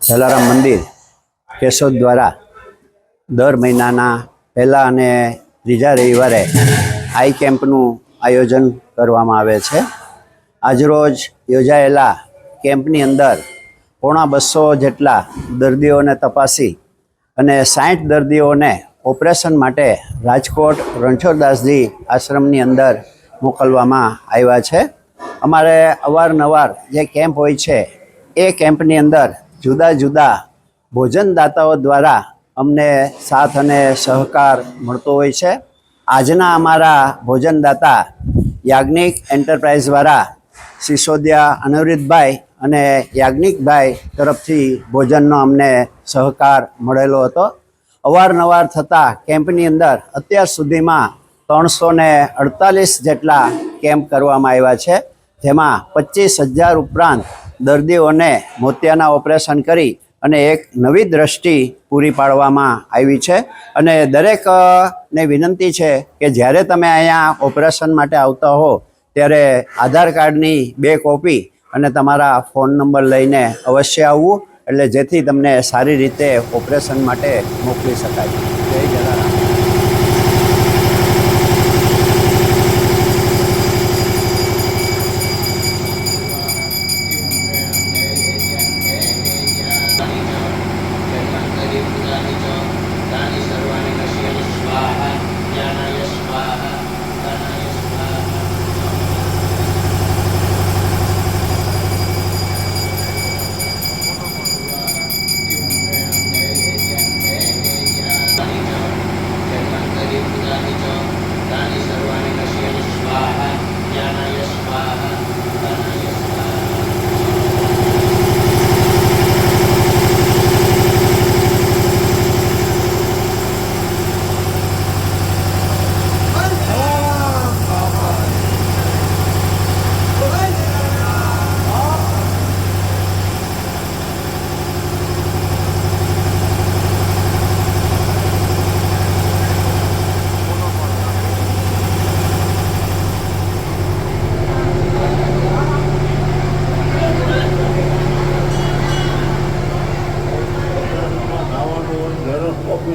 જલારામ મંદિર કેશોદ દ્વારા દર મહિનાના પહેલા અને ત્રીજા રવિવારે આઈ કેમ્પનું આયોજન કરવામાં આવે છે. આજરોજ યોજાયેલા કેમ્પની અંદર પોણા બસો જેટલા દર્દીઓને તપાસી અને સાઠ દર્દીઓને ઓપરેશન માટે રાજકોટ રણછોડદાસજી આશ્રમની અંદર મોકલવામાં આવ્યા છે. અમારે અવારનવાર જે કેમ્પ હોય છે, એ કેમ્પની અંદર જુદા જુદા ભોજનદાતાઓ દ્વારા અમને સાથ અને સહકાર મળતો હોય છે. આજના અમારા ભોજનદાતા યાજ્ઞિક એન્ટરપ્રાઇઝ દ્વારા સિસોદિયા અનુરિતભાઈ અને યાજ્ઞિકભાઈ તરફથી ભોજનનો અમને સહકાર મળેલો હતો. અવારનવાર થતા કેમ્પની અંદર અત્યાર સુધીમાં ત્રણસો ને અડતાલીસ જેટલા કેમ્પ કરવામાં આવ્યા છે. જેમાં પચીસ હજાર ઉપરાંત દર્દીઓને મોતિયાના ઓપરેશન કરી અને એક નવી દ્રષ્ટિ પૂરી પાડવામાં આવી છે. અને દરેકને વિનંતી છે કે જ્યારે તમે અહીંયા ઓપરેશન માટે આવતા હો, ત્યારે આધાર કાર્ડની બે કોપી અને તમારા ફોન નંબર લઈને અવશ્ય આવવું, એટલે જેથી તમને સારી રીતે ઓપરેશન માટે મોકલી શકાય. જય જલારામ.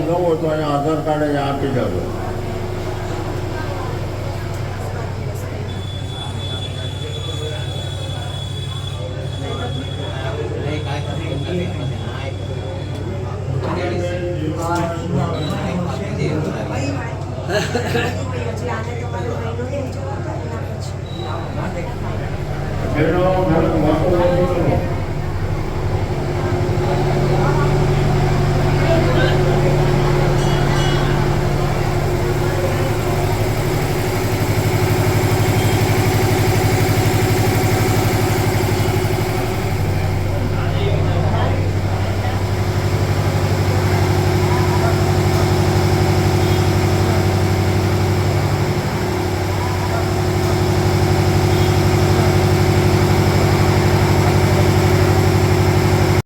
જવું હોય તો એને આધાર કાર્ડ એને આપી દેવું એનો